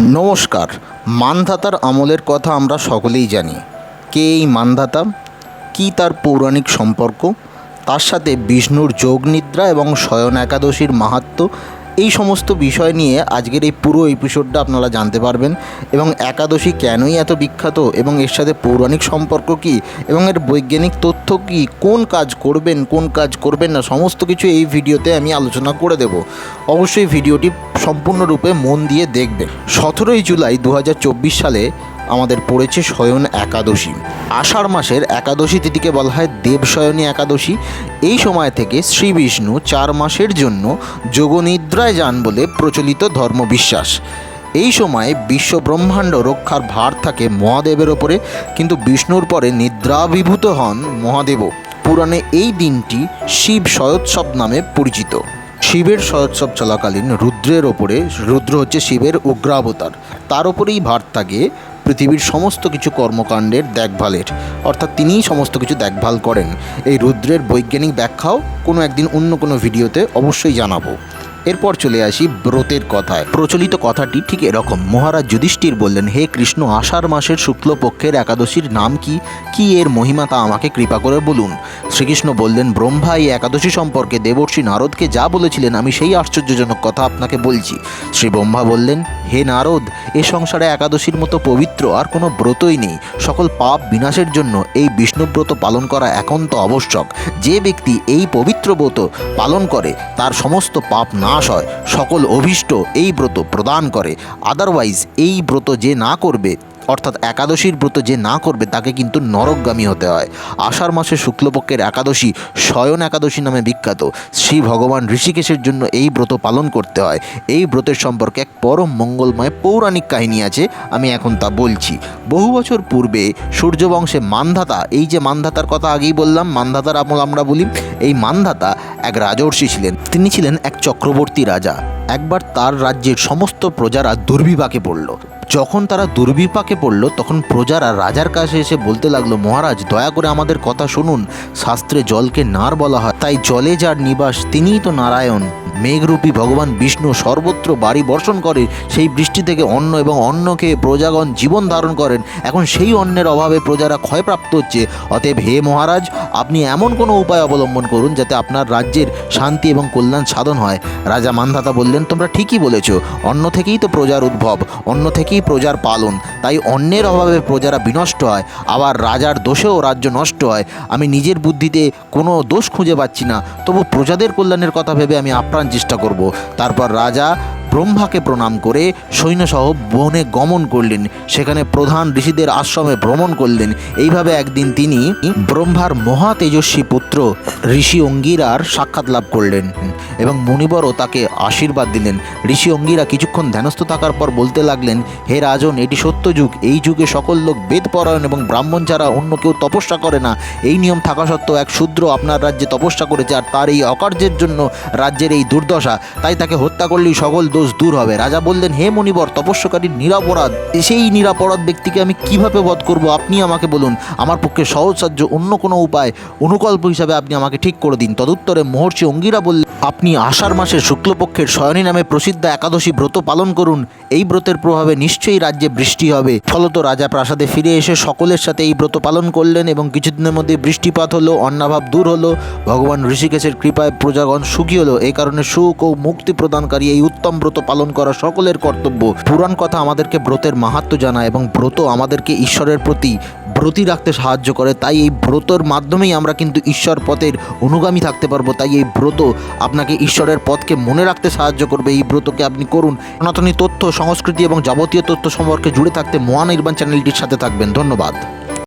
নমস্কার, মানধাতার আমলের কথা আমরা সকলেই জানি। কে এই মানধাতা? কী তার পৌরাণিক সম্পর্ক? তার সাথে বিষ্ণুর যোগনিদ্রা এবং শয়ন একাদশীর মাহাত্ম্য এই সমস্ত বিষয় নিয়ে আজকের এই পুরো এপিসোডটা আপনারা জানতে পারবেন। এবং একাদশী কেনই এত বিখ্যাত? এবং এর সাথে পৌরাণিক সম্পর্ক কী? এবং এর বৈজ্ঞানিক তথ্য কী? কোন কাজ করবেন, কোন কাজ করবেন না? সমস্ত কিছু এই ভিডিওতে আমি আলোচনা করে দেব। অবশ্যই ভিডিওটি সম্পূর্ণরূপে মন দিয়ে দেখবেন। সতেরোই জুলাই দু হাজার চব্বিশ সালে আমাদের পড়েছে শয়ন একাদশী। আষাঢ় মাসের একাদশী তিথিকে বলা হয় দেবশয়নী একাদশী। এই সময় থেকে শ্রী বিষ্ণু চার মাসের জন্য যোগনিদ্রায় যান বলে প্রচলিত ধর্মবিশ্বাস। এই সময়ে বিশ্ব ব্রহ্মাণ্ড রক্ষার ভার থাকে মহাদেবের ওপরে, কিন্তু বিষ্ণুর পরে নিদ্রাভিভূত হন মহাদেবও পুরাণে এই দিনটি শিব শয়োৎসব নামে পরিচিত। শিবের শয়োৎসব চলাকালীন রুদ্রের ওপরে, রুদ্র হচ্ছে শিবের উগ্রাবতার তার ওপরেই ভার থাকে পৃথিবীর সমস্ত কিছু কর্মকাণ্ডের দেখভালের, অর্থাৎ তিনিই সমস্ত কিছু দেখভাল করেন। এই রুদ্রের বৈজ্ঞানিক ব্যাখ্যাও কোনো একদিন অন্য কোনো ভিডিওতে অবশ্যই জানাব। এরপর চলে আসি ব্রতের কথায়। প্রচলিত কথাটি ঠিক এরকম। মহারাজ যুধিষ্ঠির বললেন, হে কৃষ্ণ, আষাঢ় মাসের শুক্লপক্ষের একাদশীর নাম কি? কি এর মহিমা তা আমাকে কৃপা করে বলুন। শ্রীকৃষ্ণ বললেন, ব্রহ্মা এই একাদশী সম্পর্কে দেবর্ষি নারদকে যা বলেছিলেন, আমি সেই আশ্চর্যজনক কথা আপনাকে বলছি। শ্রী ব্রহ্মা বললেন, হে নারদ, এ সংসারে একাদশীর মতো পবিত্র আর কোনো ব্রতই নেই। সকল পাপ বিনাশের জন্য এই বিষ্ণুব্রত পালন করা একান্ত আবশ্যক। যে ব্যক্তি এই পবিত্র ব্রত পালন করে, তার সমস্ত পাপ নাশ হয়। সকল অভীষ্ট এই ব্রত প্রদান করে। আদারওয়াইজ এই ব্রত যে না করবে অর্থাৎ একাদশীর ব্রত যে না করবে তাকে কিন্তু নরকগামী হতে হয়। আষাঢ় মাসে শুক্লপক্ষের একাদশী শয়ন একাদশী নামে বিখ্যাত। শ্রী ভগবান ঋষিকেশের জন্য এই ব্রত পালন করতে হয়। এই ব্রতের সম্পর্কে এক পরম মঙ্গলময় পৌরাণিক কাহিনী আছে, আমি এখন তা বলছি। বহু বছর পূর্বে সূর্যবংশে মানধাতা, এই যে মানধাতার কথা আগেই বললাম, মানধাতার আমল আমরা বলি, এই মানধাতা এক রাজর্ষি ছিলেন। তিনি ছিলেন এক চক্রবর্তী রাজা। একবার তার রাজ্যের সমস্ত প্রজারা দুর্বিপাকে পড়ল। যখন তারা দুর্বিপাকে পড়ল, তখন প্রজারা রাজার কাছে এসে বলতে লাগল, মহারাজ, দয়া করে আমাদের কথা শুনুন। শাস্ত্রে জলকে নার বলা হয়, তাই জলে যার নিবাস, তিনিই তো নারায়ণ। মেঘরূপী ভগবান বিষ্ণু সর্বত্র বাড়ি বর্ষণ করে, সেই বৃষ্টি থেকে অন্ন এবং অন্নকে প্রজাগণ জীবন ধারণ করেন। এখন সেই অন্নের অভাবে প্রজারা ক্ষয়প্রাপ্ত হচ্ছে। অতএব হে মহারাজ, আপনি এমন কোনো উপায় অবলম্বন করুন যাতে আপনার রাজ্যের শান্তি এবং কল্যাণ সাধন হয়। রাজা মানধাতা বললেন, তোমরা ঠিকই বলেছ, অন্ন থেকেই তো প্রজার উদ্ভব অন্য থেকেই প্রজার পালন। তাই অন্যের অভাবে প্রজারা বিনষ্ট হয়, আবার রাজার দোষেও রাজ্য নষ্ট হয়। আমি নিজের বুদ্ধিতে কোনো দোষ খুঁজে পাচ্ছি না। তবু প্রজাদের কল্যাণের কথা ভেবে আমি আপ্রাণ চেষ্টা করব। তারপর রাজা ব্রহ্মাকে প্রণাম করে সৈন্যসহ বনে গমন করলেন। সেখানে প্রধান ঋষিদের আশ্রমে ভ্রমণ করলেন। এইভাবে একদিন তিনি ব্রহ্মার মহা তেজস্বী পুত্র ঋষি অঙ্গিরার সাক্ষাৎ লাভ করলেন এবং মুনিবরও তাকে আশীর্বাদ দিলেন। ঋষি অঙ্গিরা কিছুক্ষণ ধ্যানস্থ থাকার পর বলতে লাগলেন, হে রাজন, এটি সত্য যুগ। এই যুগে সকল লোক বেদপরায়ণ এবং ব্রাহ্মণ ছাড়া অন্য কেউ তপস্যা করে না। এই নিয়ম থাকা সত্ত্বেও এক শূদ্র আপনার রাজ্যে তপস্যা করেছে আর তার এই অকার্যের জন্য রাজ্যের এই দুর্দশা। তাই তাকে হত্যা করলেই সকল দোষ দূর হবে। রাজা বললেন, হে মণিবর তপস্যকারীর নিরাপরাধ। সেই নিরাপরাধ ব্যক্তিকে আমি কীভাবে বধ করব? আপনি আমাকে বলুন, আমার পক্ষে সহজ সাহায্য অন্য কোনো উপায়, অনুকল্প হিসাবে আপনি আমাকে ঠিক করে দিন। তদুত্তরে মহর্ষি অঙ্গিরা বললেন আপনি আষাঢ় মাসের শুক্লপক্ষের শয়নী নামে প্রসিদ্ধ একাদশী ব্রত পালন করুন। এই ব্রতের প্রভাবে নিশ্চয়ই রাজ্যে বৃষ্টি হবে। ফলত রাজা প্রাসাদে ফিরে এসে সকলের সাথে এই ব্রত পালন করলেন এবং কিছুদিনের মধ্যে বৃষ্টিপাত হলো, অন্নাভাব দূর হলো। ভগবান ঋষিকেশের কৃপায় প্রজাগণ সুখী হলো। এই কারণে সুখ ও মুক্তি প্রদানকারী এই উত্তম ব্রত পালন করা সকলের কর্তব্য। পুরাণ কথা আমাদেরকে ব্রতের মাহাত্ম জানায় এবং ব্রত আমাদেরকে ঈশ্বরের প্রতি ব্রতী রাখতে সাহায্য করে, তাই এই ব্রতর মাধ্যমেই আমরা কিন্তু ঈশ্বর পথের অনুগামী থাকতে পারব। তাই এই ব্রত আপনাকে ঈশ্বরের পথকে মনে রাখতে সাহায্য করবে। এই ব্রতকে আপনি করুন। সনাতনী তথ্য, সংস্কৃতি এবং যাবতীয় তথ্য সম্পর্কে জুড়ে থাকতে মহানির্বাণ চ্যানেলটির সাথে থাকবেন। ধন্যবাদ।